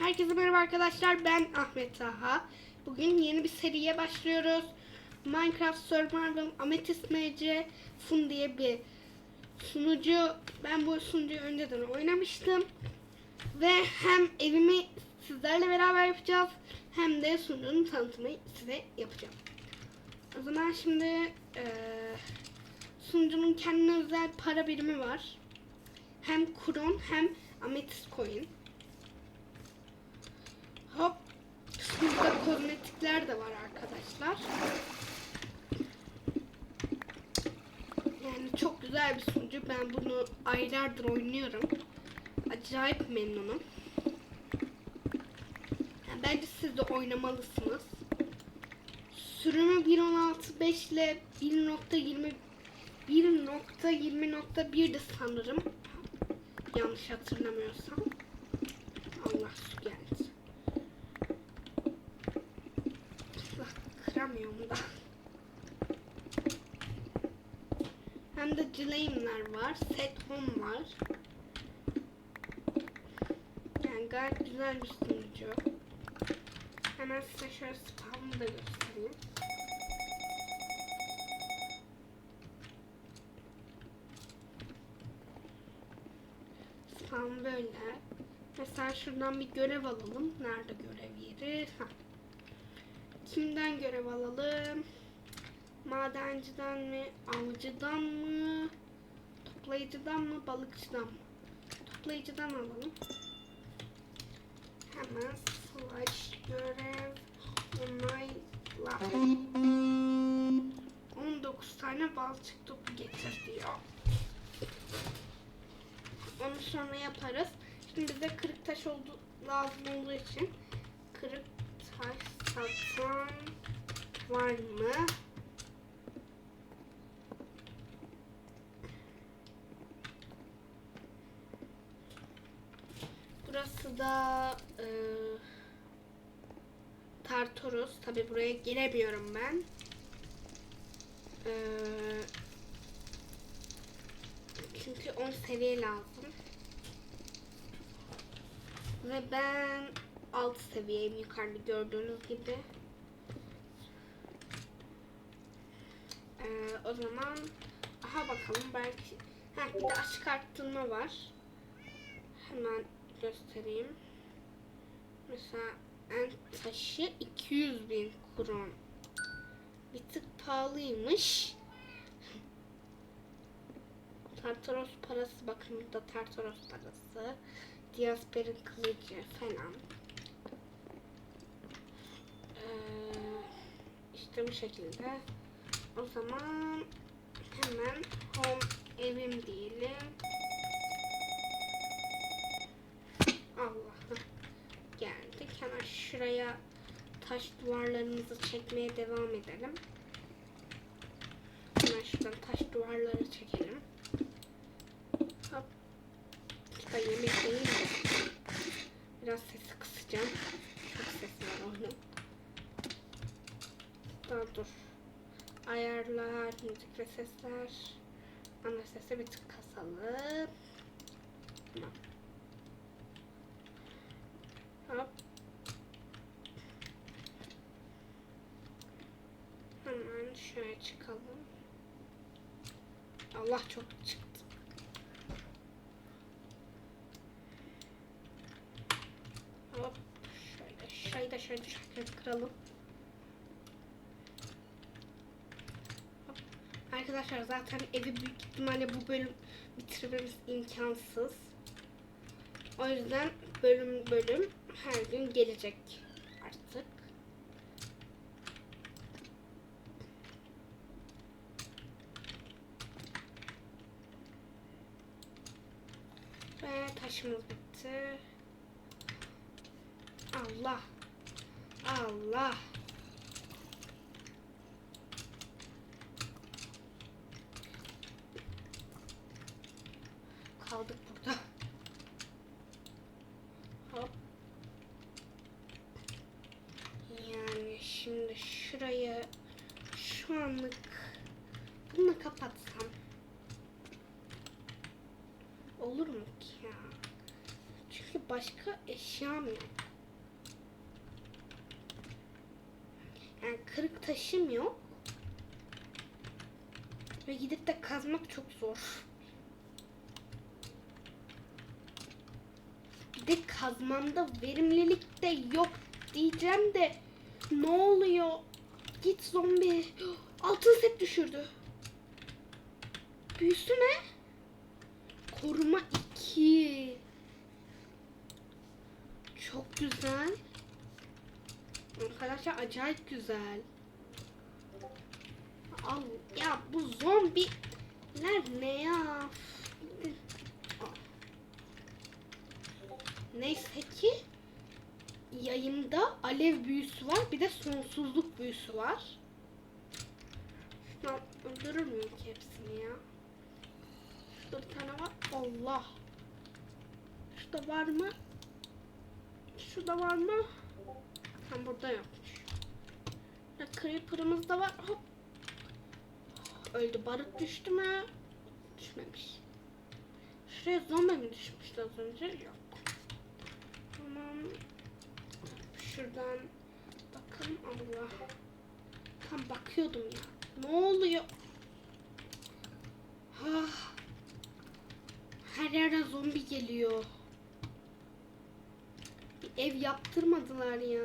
Herkese merhaba arkadaşlar. Ben Ahmet Taha. Bugün yeni bir seriye başlıyoruz. Minecraft Survival Amethyst MC Fun diye bir sunucu. Ben bu sunucuyu önceden oynamıştım. Ve hem evimi sizlerle beraber yapacağız. Hem de sunucunun tanıtımını size yapacağım. O zaman şimdi eee sunucunun kendine özel para birimi var. Hem kron hem ametist coin. Hop. Burada kozmetikler de var arkadaşlar. Yani çok güzel bir sunucu. Ben bunu aylardır oynuyorum. Acayip memnunum. Yani bence siz de oynamalısınız. Sürümü 1.16.5 ile 1.20 1.20.1'de sanırım. Yanlış hatırlamıyorsam. Allah su geldi. Allah kıramıyorum da. Hem de claim'ler var. Set home var. Yani gayet güzel bir sunucu. Hemen size şöyle spam'ı da göstereyim. Spam böyle. Mesela şuradan bir görev alalım. Nerede görev yeri? Ha. Kimden görev alalım? Madenciden mi? Avcıdan mı? Toplayıcıdan mı? Balıkçıdan mı? Toplayıcıdan alalım. Hemen slash görev onayla. 19 tane balçık topu getir diyor. Onu sonra yaparız. Şimdi bize kırık taş oldu, lazım olduğu için kırık taş satan var mı? Burası da e, Tartoros. Tabi buraya giremiyorum ben. E, çünkü 10 seviye lazım. Ve ben alt seviyeyim yukarıda gördüğünüz gibi. Ee, o zaman aha bakalım belki ha, bir de açık arttırma var. Hemen göstereyim. Mesela en taşı 200 bin kron. Bir tık pahalıymış. Tartaros parası bakın burada Tartaros parası. Diasper'in kılıcı falan. Ee, işte bu şekilde. O zaman hemen home evim diyelim. Allah geldik. Hemen şuraya taş duvarlarımızı çekmeye devam edelim. Hemen şuradan taş duvarları çekelim. Hop. Da yemek değil de. Biraz sesi kısacağım. Çok ses var onun. Daha dur. Ayarlar, müzik ve sesler. Ana sesi bir tık kasalım. Tamam. Hop. Hemen şöyle çıkalım. Allah çok çıktı. Hop. Şöyle. Şurayı da şöyle kıralım. Hop. Arkadaşlar zaten evi büyük ihtimalle bu bölüm bitirmemiz imkansız. O yüzden bölüm bölüm her gün gelecek artık. Ve taşımız bitti. Allah. Allah. Kaldık burada. Hop. Yani şimdi şurayı şu anlık bunu kapatsam başka eşyam yok. Yani kırık taşım yok. Ve gidip de kazmak çok zor. Bir de kazmamda verimlilik de yok diyeceğim de ne oluyor? Git zombi. Altın set düşürdü. Büyüsü ne? Koruma 2. Çok güzel. Arkadaşlar acayip güzel. Al ya bu zombiler ne ya? Neyse ki yayımda alev büyüsü var bir de sonsuzluk büyüsü var. Şunu öldürür müyüm ki hepsini ya? Şurada bir tane var. Allah. Şurada var mı? Şurada var mı? Tam burada yokmuş. Ya creeper'ımız da var. Hop. Öldü. Barut düştü mü? Düşmemiş. Şuraya zombi mi düşmüştü az önce? Yok. Tamam. Şuradan bakın Allah. Tam bakıyordum ya. Ne oluyor? Ah. Her yerden zombi geliyor. Ev yaptırmadılar ya.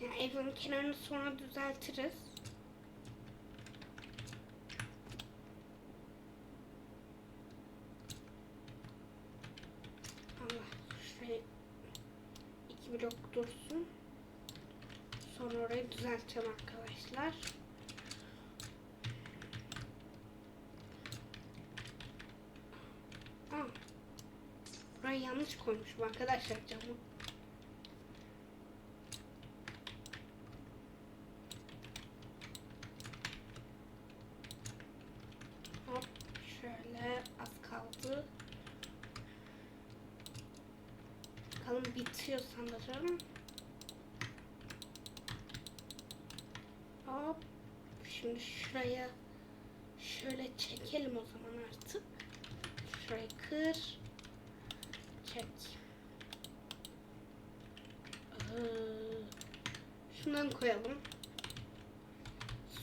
Ya evin kenarını sonra düzeltiriz. Allah iki blok dursun. Sonra orayı düzelteceğim arkadaşlar. Aa, burayı yanlış koymuşum arkadaşlar camı. Hop şöyle az kaldı. Bakalım bitiyor sanırım. Hop. Şimdi şuraya şöyle çekelim o zaman artık. Şurayı kır. Çek. Şundan koyalım.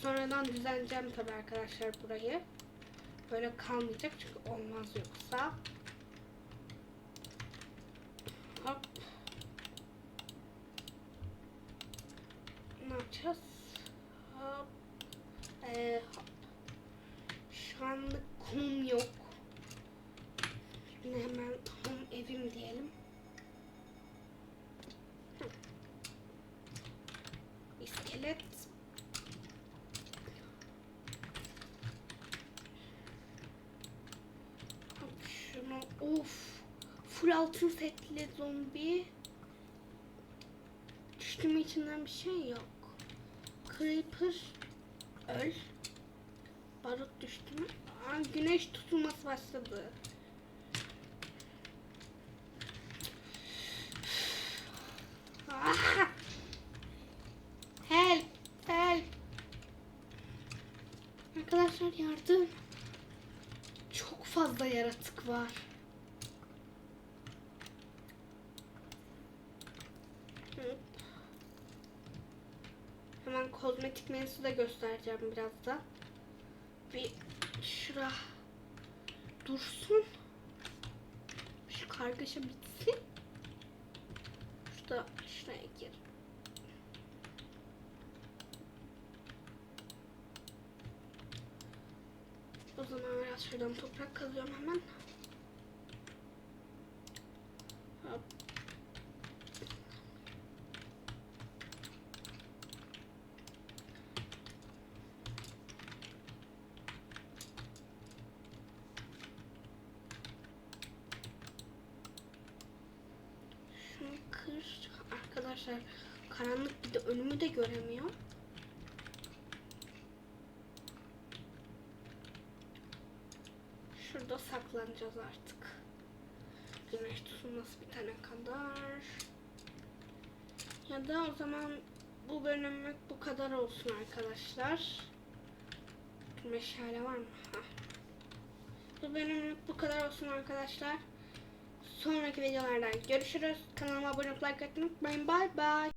Sonradan düzenleyeceğim tabi arkadaşlar burayı. Böyle kalmayacak çünkü olmaz yoksa. Hop. Ne yapacağız? Hop. Ee, hop. Şu anlık kum yok. Şimdi hemen home evim diyelim. Hı. İskelet. Şunu of. Full altın setli zombi. Düştü mü içinden bir şey yok. Creeper öl. Barut düştü mü? Aa, güneş tutulması başladı. Arkadaşlar yardım. Çok fazla yaratık var. Hemen kozmetik menüsü de göstereceğim birazdan. Bir şura dursun. Şu kargaşa bitsin. Şurada şuraya gir. O zaman biraz şuradan toprak kazıyorum hemen. Hop. Şunu kır. Arkadaşlar karanlık bir de önümü de göremiyor. Şurada saklanacağız artık. Güneş tutulması bitene kadar. Ya da o zaman bu bölümlük bu kadar olsun arkadaşlar. Meşale var mı? Hah. Bu bölümlük bu kadar olsun arkadaşlar. sonraki videolarda görüşürüz. Kanalıma abone olup like atmayı unutmayın. Bye bye.